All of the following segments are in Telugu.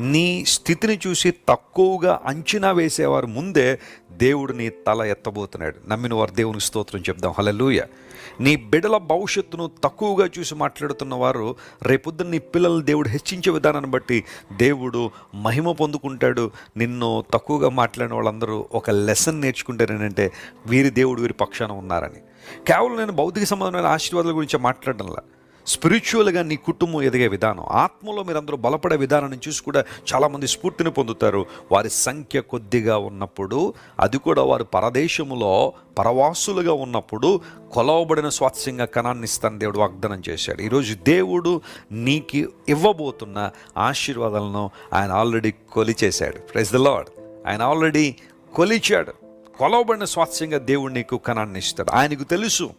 నీ స్థితిని చూసి తక్కువగా అంచనా వేసేవారు ముందే దేవుడు నీ తల ఎత్తబోతున్నాడు. నమ్మిన వారు దేవునికి స్తోత్రం చెప్దాం. హలలుయ నీ బిడల భవిష్యత్తును తక్కువగా చూసి మాట్లాడుతున్న వారు రేపొద్దున నీ పిల్లలు దేవుడు హెచ్చించే విధానాన్ని బట్టి దేవుడు మహిమ పొందుకుంటాడు. నిన్ను తక్కువగా మాట్లాడిన వాళ్ళందరూ ఒక లెసన్ నేర్చుకుంటారేనంటే వీరి దేవుడు వీరి పక్షాన ఉన్నారని. కేవలం నేను భౌతిక సంబంధమైన ఆశీర్వాదాల గురించి మాట్లాడడంలా. స్పిరిచువల్గా నీ కుటుంబం ఎదిగే విధానం ఆత్మలో మీరందరూ బలపడే విధానాన్ని చూసి కూడా చాలామంది స్ఫూర్తిని పొందుతారు. వారి సంఖ్య కొద్దిగా ఉన్నప్పుడు అది కూడా వారు పరదేశములో పరవాసులుగా ఉన్నప్పుడు కొలవబడిన స్వాస్థ్యంగా కణాన్ని ఇస్తాను దేవుడు వాగ్దానం చేశాడు. ఈరోజు దేవుడు నీకు ఇవ్వబోతున్న ఆశీర్వాదాలను ఆయన ఆల్రెడీ కొలిచేశాడు. ప్రైజ్ ద లాడ్ ఆయన ఆల్రెడీ కొలిచాడు. కొలవబడిన స్వాత్సంగా దేవుడు నీకు కణాన్ని ఇస్తాడు. ఆయనకు తెలుసు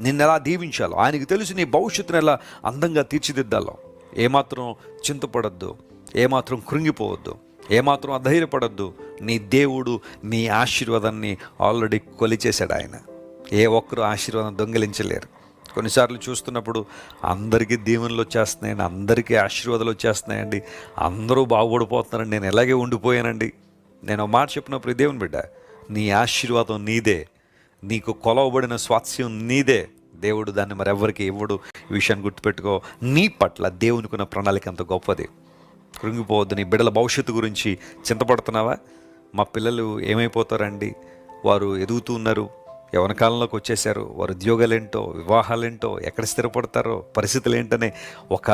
నిన్ను ఎలా దీవించాలో? ఆయనకు తెలుసు నీ భవిష్యత్తును ఎలా అందంగా తీర్చిదిద్దాలో. ఏమాత్రం చింతపడద్దు ఏమాత్రం కృంగిపోవద్దు ఏమాత్రం అధైర్యపడద్దు. నీ దేవుడు నీ ఆశీర్వాదాన్ని ఆల్రెడీ కొలిచేశాడు ఆయన. ఏ ఒక్కరు ఆశీర్వాదం దొంగిలించలేరు. కొన్నిసార్లు చూస్తున్నప్పుడు అందరికీ దీవెనలు వచ్చేస్తున్నాయండి అందరికీ ఆశీర్వాదాలు వచ్చేస్తున్నాయండి అందరూ బాగుపడిపోతున్నారండి నేను ఎలాగే ఉండిపోయానండి. నేను మాట చెప్పినప్పుడు దేవుని బిడ్డ నీ ఆశీర్వాదం నీదే నీకు కొలవబడిన స్వాస్థ్యం నీదే. దేవుడు దాన్ని మరి ఎవరికి ఇవ్వడు. ఈ విషయాన్ని గుర్తుపెట్టుకో. నీ పట్ల దేవునికున్న ప్రణాళిక అంత గొప్పది. కృంగిపోవద్దు. నీ బిడ్డల భవిష్యత్తు గురించి చింతపడుతున్నావా? మా పిల్లలు ఏమైపోతారండి? వారు ఎదుగుతూ ఉన్నారు. యవన కాలంలోకి వచ్చేసారు వారు ఉద్యోగాలేంటో వివాహాలేంటో ఎక్కడ స్థిరపడతారో పరిస్థితులు ఏంటనే ఒక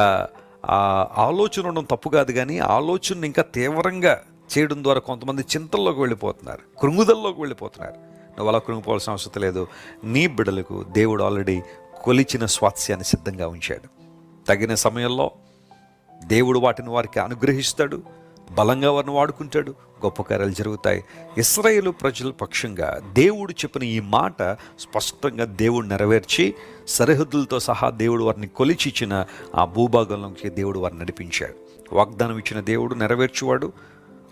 ఆలోచన ఉండడం తప్పు కాదు కానీ ఆలోచన ఇంకా తీవ్రంగా చేయడం ద్వారా కొంతమంది చింతల్లోకి వెళ్ళిపోతున్నారు. కృంగుదల్లోకి వెళ్ళిపోతున్నారు. నువ్వు అలా కృంగిపోవాల్సిన అవసరం లేదు. నీ బిడ్డలకు దేవుడు ఆల్రెడీ కొలిచిన స్వాత్స్యాన్ని సిద్ధంగా ఉంచాడు. తగిన సమయంలో దేవుడు వాటిని వారికి అనుగ్రహిస్తాడు బలంగా వారిని వాడుకుంటాడు గొప్ప కార్యాలు జరుగుతాయి. ఇస్రాయేలు ప్రజల పక్షంగా దేవుడు చెప్పిన ఈ మాట స్పష్టంగా దేవుడు నెరవేర్చి సరిహద్దులతో సహా దేవుడు వారిని కొలిచిచ్చిన ఆ భూభాగంలోకి దేవుడు వారిని నడిపించాడు. వాగ్దానం ఇచ్చిన దేవుడు నెరవేర్చువాడు.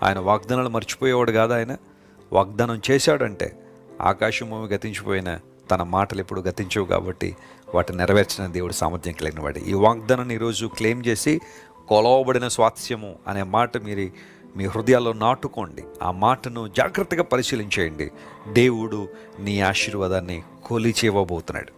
ఆయన వాగ్దానాలు మర్చిపోయేవాడు కాదు ఆయన. వాగ్దానం చేశాడంటే ఆకాశము గతించిపోయిన తన మాటలు ఎప్పుడు గతించవు కాబట్టి వాటిని నెరవేర్చిన దేవుడు సామర్థ్యం కలిగిన వాడు. ఈ వాగ్దానాన్ని ఈరోజు క్లెయిమ్ చేసి కొలవబడిన స్వాస్థ్యము అనే మాట మీరు మీ హృదయాల్లో నాటుకోండి. ఆ మాటను జాగ్రత్తగా పరిశీలించేయండి. దేవుడు నీ ఆశీర్వాదాన్ని కొలిచేవబోతున్నాడు